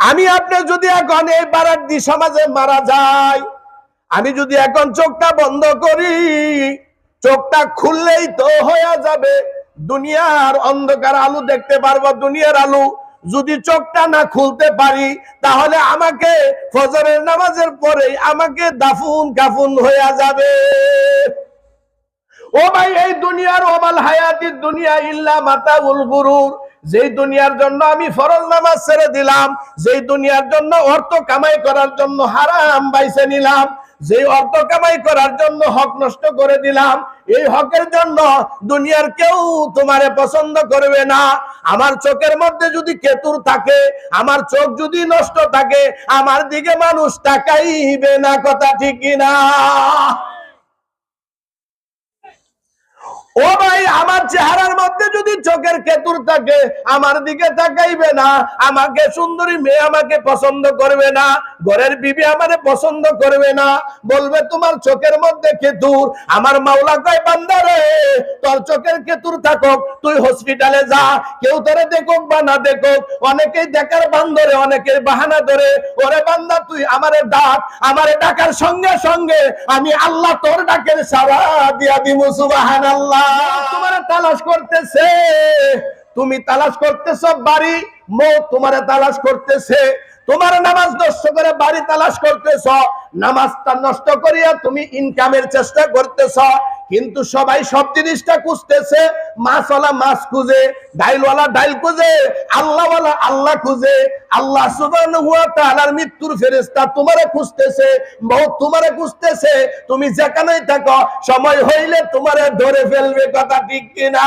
আমি আপনি যদি এখন এই বারাদ্দি সমাজে মারা যাই, আমি যদি এখন চোখটা বন্ধ করি, চোখটা খুললেই তো হয়ে যাবে। দুনিয়ার অন্ধকার আলু দেখতে পারব, দুনিয়ার আলু। যদি চোখটা না খুলতে পারি, তাহলে আমাকে ফজরের নামাজের পরে আমাকে দাফুন কাফুন হয়ে যাবে। ও ভাই, এই দুনিয়ার ওমাল হায়াতি দুনিয়া ইল্লা মাতাউল গুরুর। যেই দুনিয়ার জন্য আমি ফরজ নামাজ ছেড়ে দিলাম, যেই দুনিয়ার জন্য অর্থ কামাই করার জন্য হারাম বাইছে নিলাম, যেই অর্থ কামাই করার জন্য হক নষ্ট করে দিলাম, এই হকের জন্য দুনিয়ার কেউ তোমারে পছন্দ করবে না। আমার চোখের মধ্যে যদি কেতুর থাকে, আমার চোখ যদি নষ্ট থাকে, আমার দিকে মানুষ তাকাইবে না, কথা ঠিক কিনা? ও ভাই, আমার চেহারার চোখের কেতুর থাকে আমার দিকে তাকাইবে না, আমাকে সুন্দরী মেয়ে আমাকে পছন্দ করবে না, ঘরের বিবি আমারে পছন্দ করবে না। বলবে, তোমার চোখের মধ্যে কেতুর, আমার মাওলা কয় বান্দারে তোর চোখের কেতুর থাকুক, তুই হসপিটালে যা, কেউ তোরে দেখুক বা না দেখুক, অনেকেই দেখার বান্দরে অনেকের বাহানা ধরে, ওরে বান্দা, তুই আমারে ডাক, আমারে ডাকার সঙ্গে সঙ্গে আমি আল্লাহ তোর ডাকের সারা দিয়া দিমু, সুবহানাল্লাহ। তোমার তালাশ করতেছে। তুমি তালাশ করতেছ, বাড়ি মৌ তোমার তালাশ করতেছে। তোমার নামাজ নষ্ট করে বাড়ি তালাশ করতেছ, নামাজটা নষ্ট করিয়া তুমি ইনকামের চেষ্টা করতেছ, কিন্তু সবাই সব জিনিসটা খুঁজতেছে, মাছওয়ালা মাছ খুঁজে, ডাইলওয়ালা ডাইল খুঁজে, আল্লাহওয়ালা আল্লাহ খুঁজে, আল্লাহ সুবহানাহু ওয়া তাআলার মৃত্যুর ফেরেশতা তোমারে খুঁজতেছে বহুত তোমারে খুঁজতেছে, তুমি যেখানেই থাকো, সময় হইলে তোমারে ধরে ফেলবে কথা ঠিক কিনা।